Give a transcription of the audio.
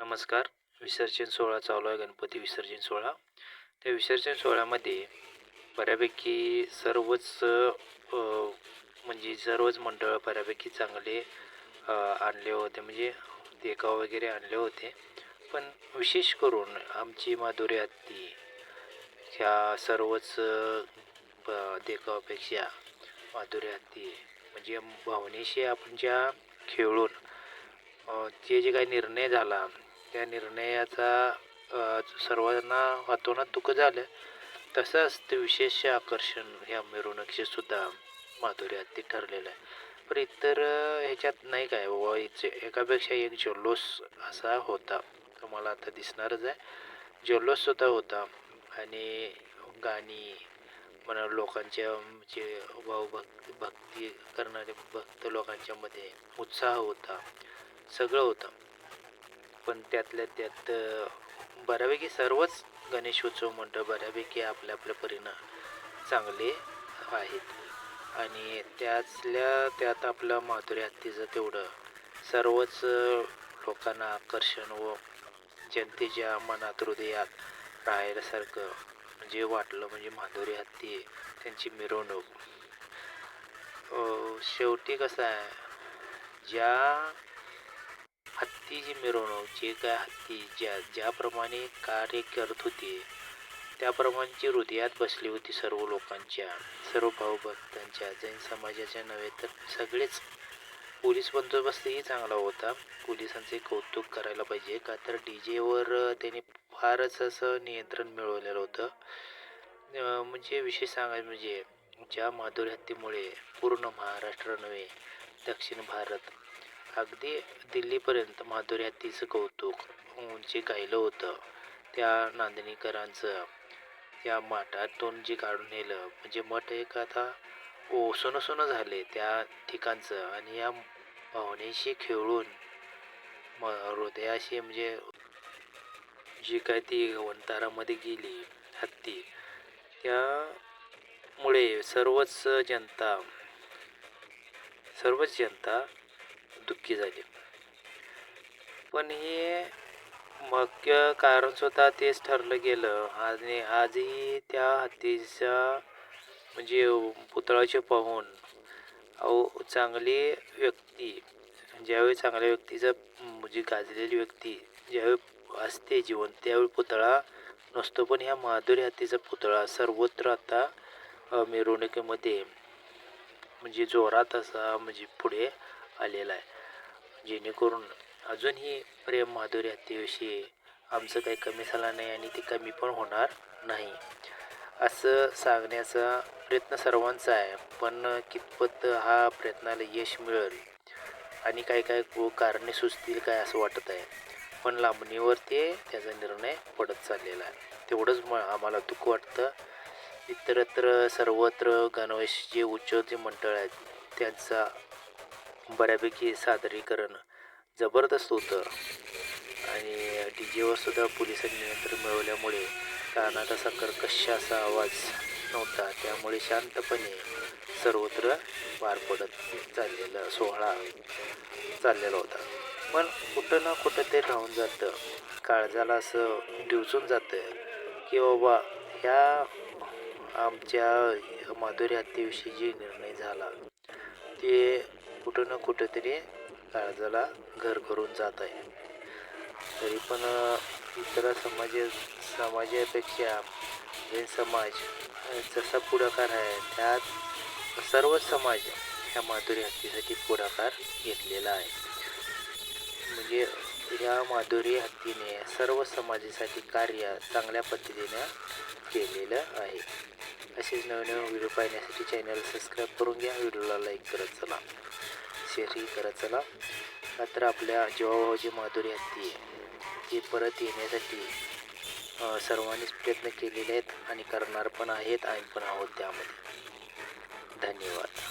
नमस्कार. विसर्जन सोहळा चालू आहे गणपती विसर्जन सोहळा. त्या विसर्जन सोहळ्यामध्ये बऱ्यापैकी सर्वच म्हणजे सर्वच मंडळ बऱ्यापैकी चांगले आणले होते. म्हणजे देखाव वगैरे आणले होते. पण विशेष करून आमची माधुरी हत्ती ह्या सर्वच ब- देखावापेक्षा माधुरी हत्ती म्हणजे भावनेशी आपण ज्या खेळून ते जे काही निर्णय झाला त्या निर्णयाचा सर्वांना वातावरणात दुःख झालं तसंच ते विशेष आकर्षण ह्या मिरवणुकीचे सुद्धा माधुरी हत्ती ठरलेलं आहे. पण इतर ह्याच्यात नाही काय बाबा इथे एकापेक्षा एक जल्लोष असा होता. तुम्हाला आता दिसणारच आहे. जल्लोषसुद्धा होता. आणि गाणी म्हणा लोकांच्या म्हणजे भावभक्ती भक्ती करणारे भक्त लोकांच्यामध्ये उत्साह होता. सगळं होतं. पण त्यातल्या त्यात बऱ्यापैकी सर्वच गणेशोत्सव मंडळ बऱ्यापैकी आपल्या आपल्या परीनं चांगले आहेत. आणि त्यातल्या त्यात आपलं माधुरी हत्तीचं तेवढं सर्वच लोकांना आकर्षण व जनतेच्या मनात हृदयात राहायलासारखं जे म्हणजे वाटलं म्हणजे माधुरी हत्ती त्यांची मिरवणूक. शेवटी कसं आहे ज्या हत्तीची मिरवणूक जे काय हत्ती ज्या ज्याप्रमाणे कार्य करत होती त्याप्रमाणेची हृदयात बसली होती सर्व लोकांच्या सर्व भाऊभक्तांच्या जैन समाजाच्या नव्हे तर सगळेच. पोलीस बंदोबस्तही चांगला होता. पोलिसांचे कौतुक करायला पाहिजे. का तर डी जेवर त्यांनी फारच असं नियंत्रण मिळवलेलं होतं. म्हणजे विशेष सांगायचं म्हणजे ज्या माधुरी हत्तीमुळे पूर्ण महाराष्ट्र नव्हे दक्षिण भारत अगदी दिल्लीपर्यंत माधुर्यातीचं हत्तीचं कौतुक जे गायलं होतं त्या नांदणीकरांचं त्या मठातून जे काढून नेलं म्हणजे मठ एक आता ओसोन सोनं झाले त्या ठिकाणचं आणि या भावनेशी खेळून म हृदयाशी म्हणजे जी काय ती वंतारामध्ये गेली हत्ती त्यामुळे सर्वच जनता सर्वच जनता दुःखी झाली. पण हे मुख्य कारण स्वतः तेच ठरलं गेलं आणि आजही त्या हत्तीच्या म्हणजे पुतळाचे पाहून अहो चांगली व्यक्ती ज्यावेळी चांगल्या व्यक्तीचा म्हणजे गाजलेली व्यक्ती ज्यावेळी असते जीवन त्यावेळी पुतळा नसतो. पण ह्या माधुरी हत्तीचा पुतळा सर्वत्र आता मिरवणुकीमध्ये म्हणजे जोरात असा म्हणजे पुढे आलेला आहे. जेणेकरून अजूनही प्रेम माधुरी हत्तीविषयी आमचं काही कमी झालं नाही आणि ते कमी पण होणार नाही. असं सांगण्याचा प्रयत्न सर्वांचा आहे पण कितपत हा प्रयत्नाला यश मिळेल आणि काय काय कारणे सुचतील काय असं वाटत आहे. पण लांबणीवर ते त्याचा निर्णय पडत चाललेला आहे. तेवढंच म आम्हाला दुःख वाटतं. इतरत्र सर्वत्र गणवेश जे उच्च जे मंडळ आहेत त्यांचा बऱ्यापैकी सादरीकरण जबरदस्त होतं. आणि डी जेवर सुद्धा पोलिसांनी नियंत्रण मिळवल्यामुळे कानात असा कर्कश असा आवाज नव्हता. त्यामुळे शांतपणे सर्वत्र पार पडत चाललेला सोहळा चाललेला होता. पण कुठं ना कुठं ते राहून जातं. काळजाला असं डिवचून जातं की बाबा ह्या आमच्या माधुरी हत्तीविषयी जे निर्णय झाला ते कुठं ना कुठंतरी काळजाला घर करून जात आहे. तरी पण इतर समाज समाजापेक्षा जैन समाज जसा पुढाकार आहे त्यात सर्व समाज ह्या माधुरी हत्तीसाठी पुढाकार घेतलेला आहे. म्हणजे ह्या माधुरी हत्तीने सर्व समाजासाठी कार्य चांगल्या पद्धतीने केलेलं आहे. असेच नवीन व्हिडिओ पाहण्यासाठी चॅनल सबस्क्राईब करून घ्या. व्हिडिओला लाईक करत चला. शेअरही करत चला. मात्र आपल्या जीवाभावाची माधुरी हत्ती आहे. ती परत येण्यासाठी सर्वांनीच प्रयत्न केलेले आहेत आणि करणार पण आहेत. आणि पण आहोत त्यामध्ये. धन्यवाद.